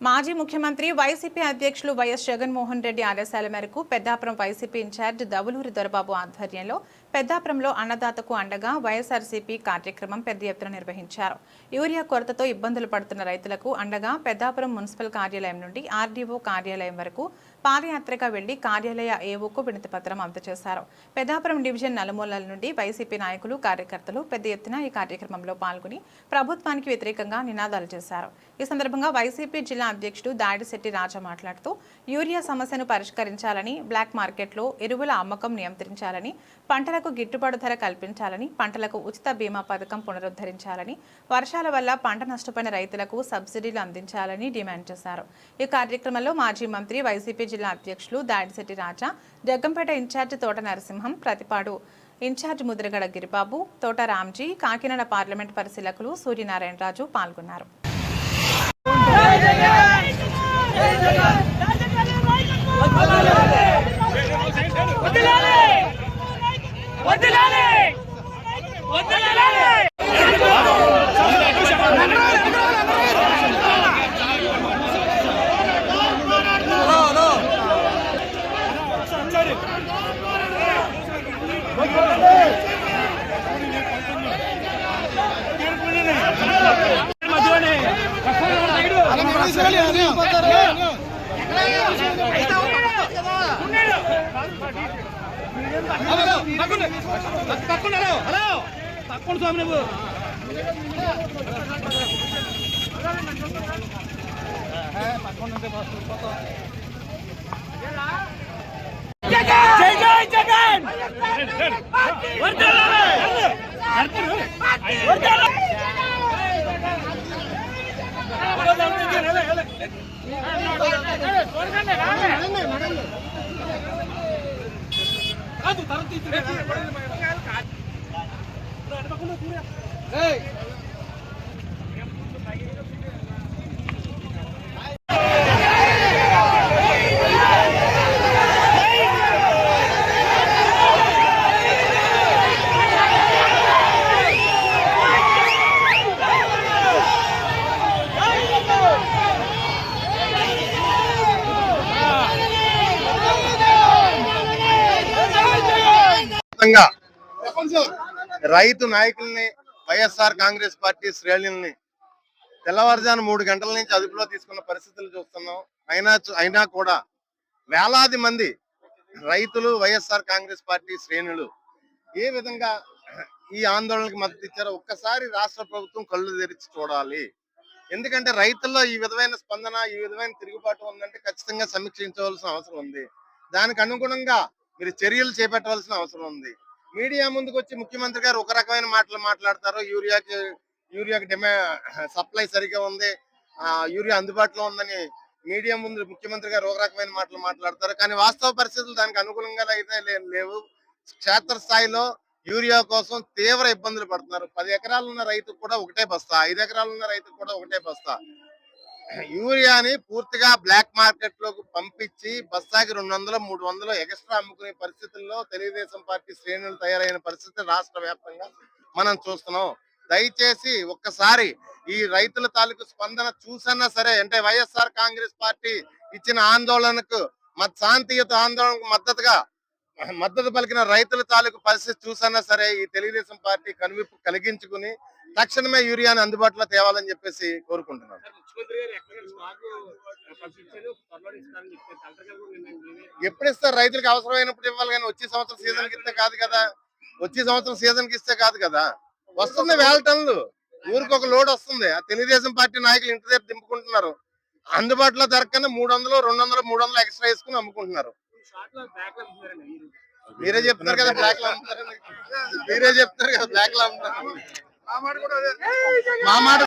మాజీ ముఖ్యమంత్రి వైసీపీ అధ్యక్షులు వైఎస్ జగన్మోహన్ రెడ్డి ఆదేశాల మేరకు పెద్దాపురం వైసీపీ ఇన్ఛార్జ్ దవులూరి దొరబాబు ఆధ్వర్యంలో పెద్దాపురంలో అన్నదాతకు అండగా వైఎస్ఆర్సీపీ కార్యక్రమం పెద్ద ఎత్తున నిర్వహించారు. యూరియా కొరతతో ఇబ్బందులు పడుతున్న రైతులకు అండగా పెద్దాపురం మున్సిపల్ కార్యాలయం నుండి ఆర్డీఓ కార్యాలయం వరకు పాదయాత్రగా వెళ్ళి కార్యాలయ ఏవోకు వినతిపత్రం అందజేశారు. పెద్దాపురం డివిజన్ నలుమూలల నుండి వైసీపీ నాయకులు కార్యకర్తలు పెద్ద ఎత్తున ఈ కార్యక్రమంలో పాల్గొని ప్రభుత్వానికి వ్యతిరేకంగా నినాదాలు చేశారు. ఈ సందర్భంగా వైసీపీ జిల్లా అధ్యక్షుడు దాడిశెట్టి రాజా మాట్లాడుతూ యూరియా సమస్యను పరిష్కరించాలని బ్లాక్ మార్కెట్లో ఎరువుల అమ్మకం నియంత్రించాలని పంటల పంటలకు గిట్టుబాటు ధర కల్పించాలని పంటలకు ఉచిత బీమా పథకం పునరుద్ధరించాలని వర్షాల వల్ల పంట నష్టపోయిన రైతులకు సబ్సిడీలు అందించాలని డిమాండ్ చేశారు ఈ కార్యక్రమంలో మాజీ మంత్రి వైసీపీ జిల్లా అధ్యక్షులు దాడిశెట్టి రాజా Jaggampeta incharge Thota Narasimham Prathipadu incharge Mudragada Giribabu Thota Ramji Kakinada parliament పరిశీలకులు సూర్యనారాయణరాజు పాల్గొన్నారు తక్కువ స్వామి నువ్వు జై జై జగన్ వర్ధిల్లాలి! కాదు వ్యాప్తంగా రైతు నాయకుల్ని వైఎస్ఆర్ కాంగ్రెస్ పార్టీ శ్రేణుల్ని తెల్లవారుజాము మూడు గంటల నుంచి అదుపులో తీసుకున్న పరిస్థితులు చూస్తున్నాం. అయినా అయినా కూడా వేలాది మంది రైతులు వైఎస్ఆర్ కాంగ్రెస్ పార్టీ శ్రేణులు ఏ విధంగా ఈ ఆందోళనకి మద్దతు ఇచ్చారో ఒక్కసారి రాష్ట్ర ప్రభుత్వం కళ్ళు తెరిచి చూడాలి. ఎందుకంటే రైతుల్లో ఈ విధమైన స్పందన ఈ విధమైన తిరుగుబాటు ఉందంటే ఖచ్చితంగా సమీక్షించవలసిన అవసరం ఉంది. దానికి అనుగుణంగా మీరు చర్యలు చేపట్టవలసిన అవసరం ఉంది. మీడియా ముందుకు వచ్చి ముఖ్యమంత్రి గారు ఒక రకమైన మాటలు మాట్లాడతారు. యూరియాకి యూరియాకి డిమా సప్లై సరిగ్గా ఉంది. ఆ, యూరియా అందుబాటులో ఉందని మీడియా ముందు ముఖ్యమంత్రి గారు ఒక రకమైన మాటలు మాట్లాడతారు. కానీ వాస్తవ పరిస్థితులు దానికి అనుగుణంగా అయితే లేవు. క్షేత్ర స్థాయిలో యూరియా కోసం తీవ్ర ఇబ్బందులు పడుతున్నారు. పది ఎకరాలు ఉన్న రైతుకు కూడా ఒకటే బస్తా ఐదు ఎకరాలు ఉన్న రైతుకు కూడా ఒకటే బస్తా. యూరియాని పూర్తిగా బ్లాక్ మార్కెట్లోకి పంపించి బస్తాకి రెండు వందలు మూడు వందలు ఎక్స్ట్రా అమ్ముకునే పరిస్థితుల్లో తెలుగుదేశం పార్టీ శ్రేణులు తయారైన పరిస్థితి రాష్ట్ర వ్యాప్తంగా మనం చూస్తున్నాం. దయచేసి ఒక్కసారి ఈ రైతుల తాలూకు స్పందన చూసన్నా సరే అంటే వైఎస్ఆర్ కాంగ్రెస్ పార్టీ ఇచ్చిన ఆందోళనకు శాంతియుత ఆందోళనకు మద్దతుగా మద్దతు పలికిన రైతుల తాలూకు పరిస్థితి చూసన్నా సరే ఈ తెలుగుదేశం పార్టీ కనువిప్పు కలిగించుకుని తక్షణమే యూరియాని అందుబాటులో తేవాలని చెప్పేసి కోరుకుంటున్నాను. ఎప్పుడు ఇస్తారు? రైతులకు అవసరమైనప్పుడు ఇవ్వాలి కానీ వచ్చే సంవత్సరం సీజన్కి ఇస్తే కాదు కదా. వచ్చే సంవత్సరం సీజన్కి ఇస్తే కాదు కదా. వస్తుంది వేల టన్నులు. ఊరికి ఒక లోడ్ వస్తుంది. ఆ తెలుగుదేశం పార్టీ నాయకులు ఇంటి దగ్గర దింపుకుంటున్నారు. అందుబాటులో ధర కన్నా మూడు వందలు రెండు వందలు మూడు వందలు ఎక్స్ట్రా వేసుకుని అమ్ముకుంటున్నారు. మీరు. చెప్తున్నారు కదా బ్లాక్లో అమ్ముతారని. మీరే చెప్తున్నారు కదా బ్లాక్లో అమ్ముతారు మా మాట